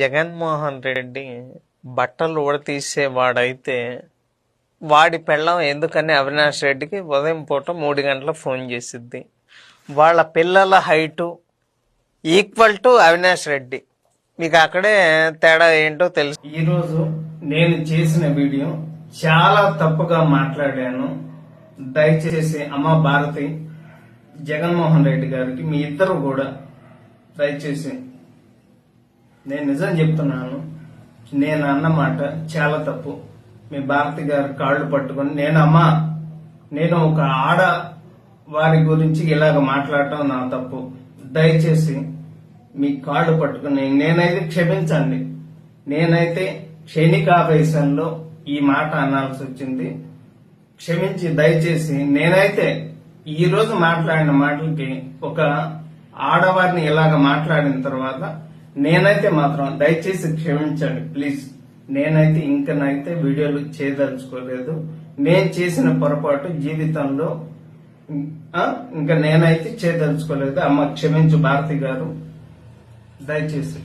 జగన్మోహన్ రెడ్డి బట్టలు ఉడతీసేవాడైతే వాడి పెళ్ళం ఎందుకని అవినాష్ రెడ్డికి ఉదయం పూట మూడు గంటల ఫోన్ చేసిద్ది. వాళ్ళ పిల్లల height equal to Avinash Reddy. మీకు అక్కడే తేడా ఏంటో తెలుసు. ఈరోజు నేను చేసిన వీడియో చాలా తప్పుగా మాట్లాడాను. దయచేసి అమ్మ భారతి జగన్మోహన్ రెడ్డి గారికి మీ ఇద్దరు కూడా దయచేసి నేను నిజం చెప్తున్నాను. నేను అన్నమాట చాలా తప్పు. మీ భారతి గారు కాళ్ళు పట్టుకొని నేను అమ్మా నేను ఒక ఆడ వారి గురించి ఇలాగ మాట్లాడటం నా తప్పు. దయచేసి మీ కాళ్ళు పట్టుకుని నేనైతే క్షమించండి. నేనైతే క్షణికావేశంలో ఈ మాట అనాల్సి వచ్చింది. క్షమించి దయచేసి నేనైతే ఈరోజు మాట్లాడిన మాటలకి ఒక ఆడవారిని ఇలాగ మాట్లాడిన తర్వాత నేనైతే మాత్రం దయచేసి క్షమించండి ప్లీజ్ నేనైతే ఇంకనైతే వీడియోలు చేయదలుచుకోలేదు. నేను చేసిన పొరపాటు జీవితంలో ఇంకా నేనైతే చేయదలుచుకోలేదు. అమ్మ క్షమించు భారతి గారు. దయచేసి.